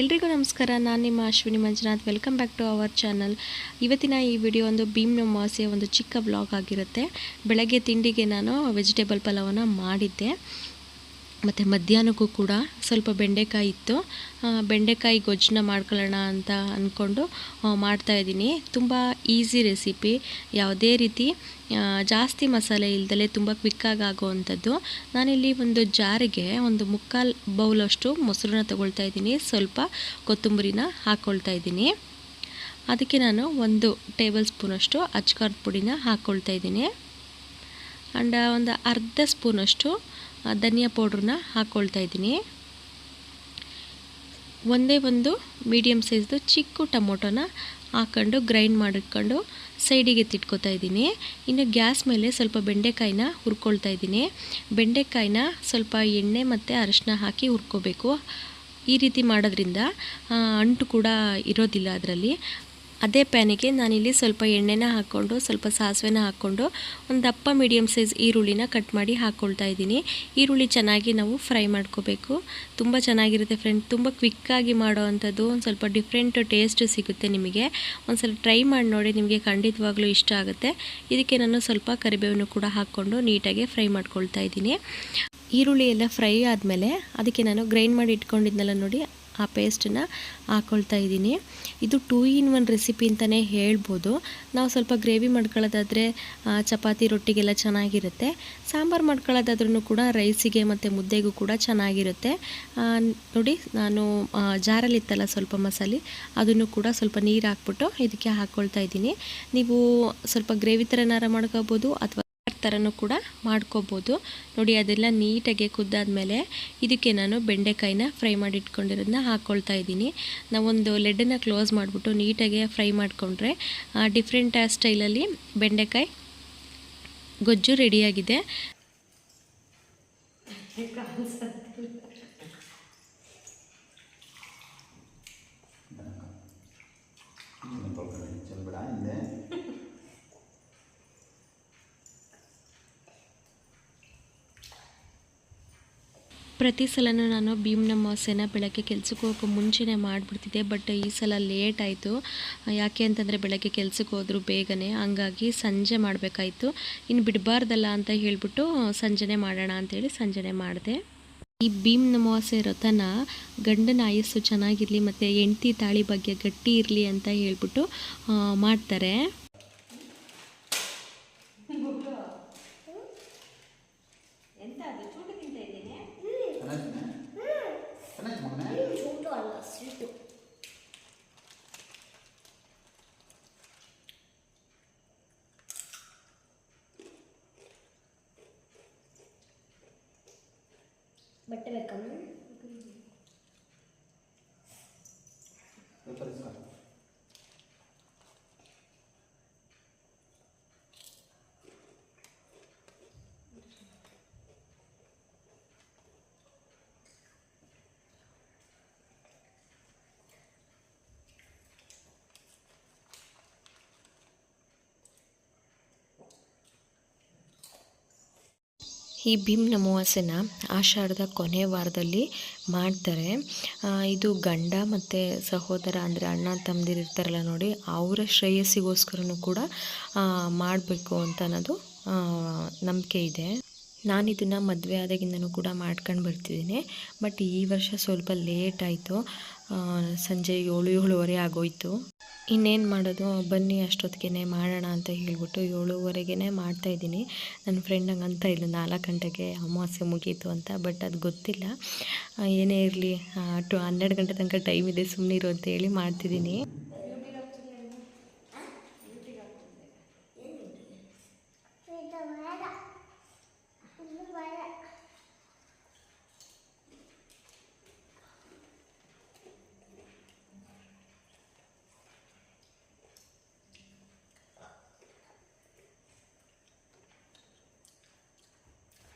ಎಲ್ರಿಗೂ ನಮಸ್ಕಾರ, ನಾನು ನಿಮ್ಮ Ashwini Manjunath. Welcome back to our channel ಇವತ್ತಿನ ಈ ವಿಡಿಯೋ ಒಂದು ಭೀಮ್ನ ಅಮಾವಾಸ್ಯೆ ಒಂದು ಚಿಕ್ಕ ಬ್ಲಾಗ್ ಆಗಿರುತ್ತೆ. ಬೆಳಗ್ಗೆ ತಿಂಡಿಗೆ ನಾನು ವೆಜಿಟೇಬಲ್ ಪಲಾವನ್ನು ಮಾಡಿದ್ದೆ. ಮತ್ತು ಮಧ್ಯಾಹ್ನಕ್ಕೂ ಕೂಡ ಸ್ವಲ್ಪ ಬೆಂಡೆಕಾಯಿ ಇತ್ತು. ಬೆಂಡೆಕಾಯಿ ಗೊಜ್ಜನ್ನ ಮಾಡ್ಕೊಳ್ಳೋಣ ಅಂತ ಅಂದ್ಕೊಂಡು ಮಾಡ್ತಾಯಿದ್ದೀನಿ ತುಂಬ ಈಸಿ ರೆಸಿಪಿ ಯಾವುದೇ ರೀತಿ ಜಾಸ್ತಿ ಮಸಾಲೆ ಇಲ್ದಲೇ ತುಂಬ ಕ್ವಿಕ್ಕಾಗಿ ಆಗೋವಂಥದ್ದು. ನಾನಿಲ್ಲಿ ಒಂದು ಜಾರಿಗೆ ಒಂದು ಮುಕ್ಕಾಲು ಬೌಲಷ್ಟು ಮೊಸರನ್ನ ತಗೊಳ್ತಾ ಇದ್ದೀನಿ. ಸ್ವಲ್ಪ ಕೊತ್ತಂಬರಿನ ಹಾಕ್ಕೊಳ್ತಾ ಇದ್ದೀನಿ. ಅದಕ್ಕೆ ನಾನು ಒಂದು ಟೇಬಲ್ ಸ್ಪೂನಷ್ಟು ಅಚ್ಕಾರದ ಪುಡಿನ ಹಾಕ್ಕೊಳ್ತಾ ಇದ್ದೀನಿ. ಆ್ಯಂಡ್ ಒಂದು ಅರ್ಧ ಸ್ಪೂನಷ್ಟು ಧನಿಯಾ ಪೌಡ್ರನ್ನ ಹಾಕ್ಕೊಳ್ತಾ ಇದ್ದೀನಿ. ಒಂದೇ ಒಂದು ಮೀಡಿಯಮ್ ಸೈಜ್ದು ಚಿಕ್ಕ ಟೊಮೊಟೊನ ಹಾಕ್ಕೊಂಡು ಗ್ರೈಂಡ್ ಮಾಡಿಕೊಂಡು ಸೈಡಿಗೆ ತಿಟ್ಕೋತಾ ಇದ್ದೀನಿ. ಇನ್ನು ಗ್ಯಾಸ್ ಮೇಲೆ ಸ್ವಲ್ಪ ಬೆಂಡೆಕಾಯಿನ ಹುರ್ಕೊಳ್ತಾ ಇದ್ದೀನಿ. ಬೆಂಡೆಕಾಯಿನ ಸ್ವಲ್ಪ ಎಣ್ಣೆ ಮತ್ತು ಅರಶಿನ ಹಾಕಿ ಹುರ್ಕೋಬೇಕು. ಈ ರೀತಿ ಮಾಡೋದ್ರಿಂದ ಅಂಟು ಕೂಡ ಇರೋದಿಲ್ಲ ಅದರಲ್ಲಿ. ಅದೇ ಪ್ಯಾನಿಗೆ ನಾನಿಲ್ಲಿ ಸ್ವಲ್ಪ ಎಣ್ಣೆನ ಹಾಕ್ಕೊಂಡು, ಸ್ವಲ್ಪ ಸಾಸಿವೆನ ಹಾಕ್ಕೊಂಡು ಒಂದು ದಪ್ಪ ಮೀಡಿಯಮ್ ಸೈಜ್ ಈರುಳ್ಳಿನ ಕಟ್ ಮಾಡಿ ಹಾಕ್ಕೊಳ್ತಾ ಇದ್ದೀನಿ. ಈರುಳ್ಳಿ ಚೆನ್ನಾಗಿ ನಾವು ಫ್ರೈ ಮಾಡ್ಕೋಬೇಕು. ತುಂಬ ಚೆನ್ನಾಗಿರುತ್ತೆ ಫ್ರೆಂಡ್. ತುಂಬ ಕ್ವಿಕ್ಕಾಗಿ ಮಾಡೋ ಅಂಥದ್ದು ಒಂದು ಸ್ವಲ್ಪ ಡಿಫ್ರೆಂಟ್ ಟೇಸ್ಟ್ ಸಿಗುತ್ತೆ ನಿಮಗೆ. ಒಂದು ಸ್ವಲ್ಪ ಟ್ರೈ ಮಾಡಿ ನೋಡಿ, ನಿಮಗೆ ಖಂಡಿತವಾಗ್ಲೂ ಇಷ್ಟ ಆಗುತ್ತೆ. ಇದಕ್ಕೆ ನಾನು ಸ್ವಲ್ಪ ಕರಿಬೇವನ್ನು ಕೂಡ ಹಾಕ್ಕೊಂಡು ನೀಟಾಗಿ ಫ್ರೈ ಮಾಡ್ಕೊಳ್ತಾ ಇದ್ದೀನಿ. ಈರುಳ್ಳಿ ಎಲ್ಲ ಫ್ರೈ ಆದಮೇಲೆ ಅದಕ್ಕೆ ನಾನು ಗ್ರೈಂಡ್ ಮಾಡಿ ಇಟ್ಕೊಂಡಿದ್ನಲ್ಲ ನೋಡಿ ಆ ಪೇಸ್ಟನ್ನು ಹಾಕ್ಕೊಳ್ತಾ ಇದ್ದೀನಿ. ಇದು ಟೂ ಇನ್ ಒನ್ ರೆಸಿಪಿ ಅಂತಲೇ ಹೇಳ್ಬೋದು. ನಾವು ಸ್ವಲ್ಪ ಗ್ರೇವಿ ಮಾಡ್ಕೊಳ್ಳೋದಾದರೆ ಚಪಾತಿ ರೊಟ್ಟಿಗೆಲ್ಲ ಚೆನ್ನಾಗಿರುತ್ತೆ. ಸಾಂಬಾರು ಮಾಡ್ಕೊಳ್ಳೋದಾದ್ರೂ ಕೂಡ ರೈಸಿಗೆ ಮತ್ತು ಮುದ್ದೆಗೂ ಕೂಡ ಚೆನ್ನಾಗಿರುತ್ತೆ. ನೋಡಿ, ನಾನು ಜಾರಲ್ಲಿತ್ತಲ್ಲ ಸ್ವಲ್ಪ ಮಸಾಲೆ, ಅದನ್ನು ಕೂಡ ಸ್ವಲ್ಪ ನೀರು ಹಾಕ್ಬಿಟ್ಟು ಇದಕ್ಕೆ ಹಾಕ್ಕೊಳ್ತಾ ಇದ್ದೀನಿ. ನೀವು ಸ್ವಲ್ಪ ಗ್ರೇವಿ ಥರನಾರ ಮಾಡ್ಕೋಬೋದು ಅಥವಾ ಥರನೂ ಕೂಡ ಮಾಡ್ಕೋಬೋದು. ನೋಡಿ, ಅದೆಲ್ಲ ನೀಟಾಗಿ ಕುದ್ದಾದ್ಮೇಲೆ ಇದಕ್ಕೆ ನಾನು ಬೆಂಡೆಕಾಯಿನ ಫ್ರೈ ಮಾಡಿ ಇಟ್ಕೊಂಡಿರೋದನ್ನ ಹಾಕ್ಕೊಳ್ತಾ ಇದ್ದೀನಿ. ನಾವೊಂದು ಲೆಡ್ಡನ್ನು ಕ್ಲೋಸ್ ಮಾಡಿಬಿಟ್ಟು ನೀಟಾಗಿ ಫ್ರೈ ಮಾಡಿಕೊಂಡ್ರೆ ಡಿಫ್ರೆಂಟ್ ಸ್ಟೈಲಲ್ಲಿ ಬೆಂಡೆಕಾಯಿ ಗೊಜ್ಜು ರೆಡಿಯಾಗಿದೆ. ಪ್ರತಿ ಸಲನೂ ನಾನು ಭೀಮ್ನ ಅಮಾವಾಸ್ಯೆನ ಬೆಳಗ್ಗೆ ಕೆಲ್ಸಕ್ಕೆ ಹೋಗೋ ಮುಂಚೆನೇ ಮಾಡಿಬಿಡ್ತಿದ್ದೆ, ಬಟ್ ಈ ಸಲ ಲೇಟ್ ಆಯಿತು. ಯಾಕೆ ಅಂತಂದರೆ ಬೆಳಗ್ಗೆ ಕೆಲ್ಸಕ್ಕೆ ಹೋದರೂ ಬೇಗನೆ. ಹಂಗಾಗಿ ಸಂಜೆ ಮಾಡಬೇಕಾಯಿತು. ಇನ್ನು ಬಿಡಬಾರ್ದಲ್ಲ ಅಂತ ಹೇಳಿಬಿಟ್ಟು ಸಂಜೆನೇ ಮಾಡೋಣ ಅಂತೇಳಿ ಸಂಜೆನೆ ಮಾಡಿದೆ. ಈ ಭೀಮ್ ಅಮಾವಾಸ್ಯೆ ರಥನ ಗಂಡನ ಆಯಸ್ಸು ಚೆನ್ನಾಗಿರಲಿ, ಮತ್ತು ಹೆಂಡ್ತಿ ತಾಳಿ ಬಗ್ಗೆ ಗಟ್ಟಿ ಇರಲಿ ಅಂತ ಹೇಳ್ಬಿಟ್ಟು ಮಾಡ್ತಾರೆ. ಈ ಭೀಮ್ ಅಮಾವಾಸ್ಯೆನ ಆಷಾಢದ ಕೊನೆ ವಾರದಲ್ಲಿ ಮಾಡ್ತಾರೆ. ಇದು ಗಂಡ ಮತ್ತು ಸಹೋದರ ಅಂದರೆ ಅಣ್ಣ ತಮ್ಮದಿರು ಇರ್ತಾರಲ್ಲ ನೋಡಿ, ಅವರ ಶ್ರೇಯಸ್ಸಿಗೋಸ್ಕರನೂ ಕೂಡ ಮಾಡಬೇಕು ಅಂತ ಅನ್ನೋದು ನಂಬಿಕೆ ಇದೆ. ನಾನು ಇದನ್ನು ಮದುವೆ ಆದಾಗಿಂದನೂ ಕೂಡ ಮಾಡ್ಕೊಂಡು ಬರ್ತಿದ್ದೀನಿ. ಬಟ್ ಈ ವರ್ಷ ಸ್ವಲ್ಪ ಲೇಟ್ ಆಯಿತು. ಸಂಜೆ ಏಳು, ಏಳುವರೆ ಆಗೋಯ್ತು. ಇನ್ನೇನು ಮಾಡೋದು? ಬನ್ನಿ ಅಷ್ಟೊತ್ತಿಗೆ ಮಾಡೋಣ ಅಂತ ಹೇಳಿಬಿಟ್ಟು ಏಳುವರೆಗೆ ಮಾಡ್ತಾಯಿದ್ದೀನಿ ನನ್ನ ಫ್ರೆಂಡ್ ಹಂಗೆ ಅಂತ ಇಲ್ಲ, ನಾಲ್ಕು ಗಂಟೆಗೆ ಅಮಾವಾಸ್ಯೆ ಮುಗೀತು ಅಂತ, ಬಟ್ ಅದು ಗೊತ್ತಿಲ್ಲ. ಏನೇ ಇರಲಿ ಟು ಹನ್ನೆರಡು ಗಂಟೆ ತನಕ ಟೈಮ್ ಇದೆ ಸುಮ್ಮನೆ ಸುಮ್ಮನಿರು ಅಂತ ಹೇಳಿ ಮಾಡ್ತಿದ್ದೀನಿ.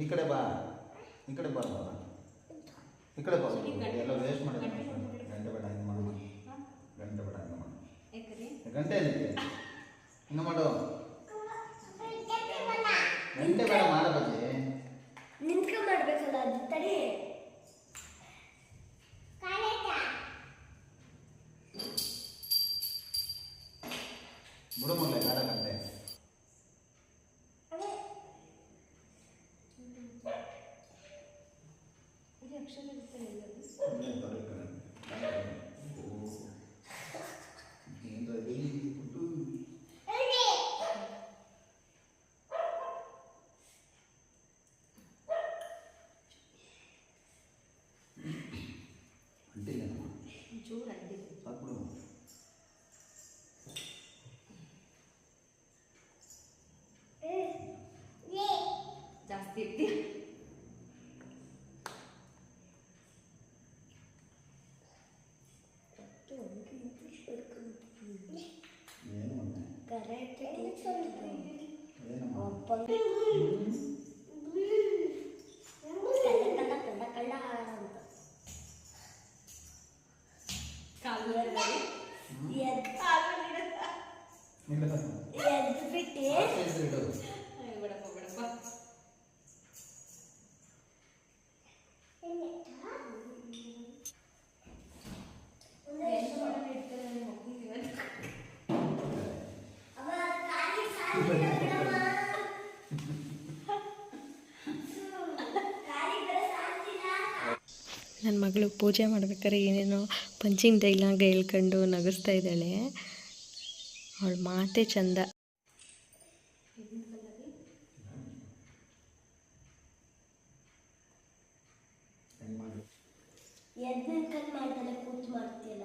ಈ ಕಡೆ ಬಾ. ಈ ಕಡೆ ಬಾ ಬಾ ಈ ಕಡೆ ಬಾ. ಎಲ್ಲ ವೇಸ್ಟ್ ಮಾಡಿದ ಗಂಟೆ ಬೇಡ ಹಿಂಗೆ ಮಾಡು ಗಂಟೆ ಬೇಡ ಹಿಂಗೆ ಮಾಡು ಗಂಟೆ ಎಲ್ಲಿದೆ ಹಿಂಗೆ ಮಾಡು ಗಂಟೆ ಬೇಡ. ಮಾಡ ಬಜ್ಜಿ ನಿಂತ್ಕೊಂಡ್ ಮಾಡ್ಬೇಕಲ್ಲ ಅದು ತಡಿ. ಅಂತ ಕಾಲು ಎದ್ ಇಲ್ಲ. ಎದ್ ಬಿಟ್ಟು ನನ್ನ ಮಗಳು ಪೂಜೆ ಮಾಡ್ಬೇಕಾದ್ರೆ ಏನೇನೋ ಪಂಚಿಂಗ್ ಡೈಲಾಗ್ ಹೇಳ್ಕೊಂಡು ನಗಿಸ್ತಾ ಇದ್ದಾಳೆ. ಅವಳ ಮಾತೇ ಚಂದ. ಮಾಡ್ತಾನೆ, ಕೂತ್ ಮಾಡ್ತೀಯಲ್ಲ?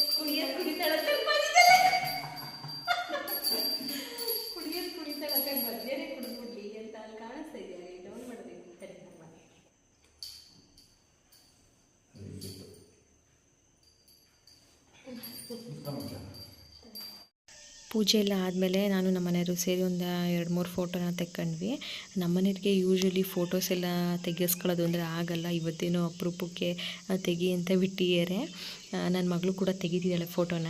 ಪೂಜೆ ಎಲ್ಲ ಆದಮೇಲೆ ನಾನು ನಮ್ಮ ಮನೆಯವರು ಸೇರಿ ಒಂದು ಎರಡು ಮೂರು ಫೋಟೋನ ತೆಕ್ಕೊಂಡ್ವಿ. ನಮ್ಮ ಮನೆಯವ್ರಿಗೆ ಯೂಶ್ವಲಿ ಫೋಟೋಸ್ ಎಲ್ಲ ತೆಗೆಸ್ಕೊಳ್ಳೋದು ಅಂದರೆ ಆಗಲ್ಲ. ಇವತ್ತೇನೋ ಅಪರೂಪಕ್ಕೆ ತೆಗಿ ಅಂತ ಬಿಟ್ಟಿದ್ದಾರೆ ನನ್ನ ಮಗಳು ಕೂಡ ತೆಗಿತಿದ್ದಾಳೆ ಫೋಟೋನ.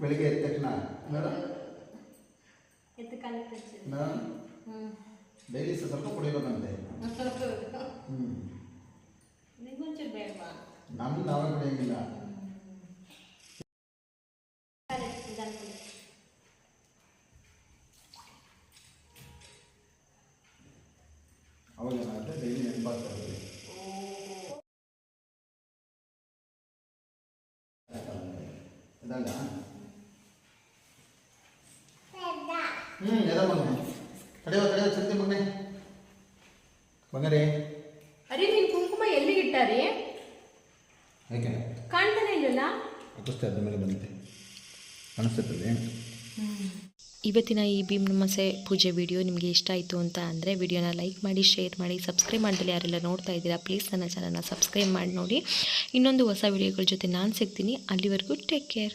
ಬೆಳಿಗ್ಗೆ ಎದ್ದ ತಕ್ಷಣ. ಡೈಲಿ ಸ್ವಲ್ಪ ಕುಡಿಬೇಕಂತೆ ಹ್ಞೂ நன்கு அவர்களுடைய ಕಾಣ್ತಾನೆ ಕಾಣಿಸ್ತೈತಲ್ಲಿ ಇವತ್ತಿನ ಈ ಭೀಮನಮಸೆ ಪೂಜೆ ವಿಡಿಯೋ ನಿಮಗೆ ಇಷ್ಟ ಆಯಿತು ಅಂತ ಅಂದರೆ ವಿಡಿಯೋನ ಲೈಕ್ ಮಾಡಿ ಶೇರ್ ಮಾಡಿ ಸಬ್ಸ್ಕ್ರೈಬ್ ಮಾಡಿದಲ್ಲಿ ಯಾರೆಲ್ಲ ನೋಡ್ತಾ ಇದ್ದೀರಾ ಪ್ಲೀಸ್ ನನ್ನ ಚಾನಲ್ನ ಸಬ್ಸ್ಕ್ರೈಬ್ ಮಾಡಿ ನೋಡಿ. ಇನ್ನೊಂದು ಹೊಸ ವಿಡಿಯೋಗಳ ಜೊತೆ ನಾನು ಸಿಗ್ತೀನಿ. ಅಲ್ಲಿವರೆಗೂ ಟೇಕ್ ಕೇರ್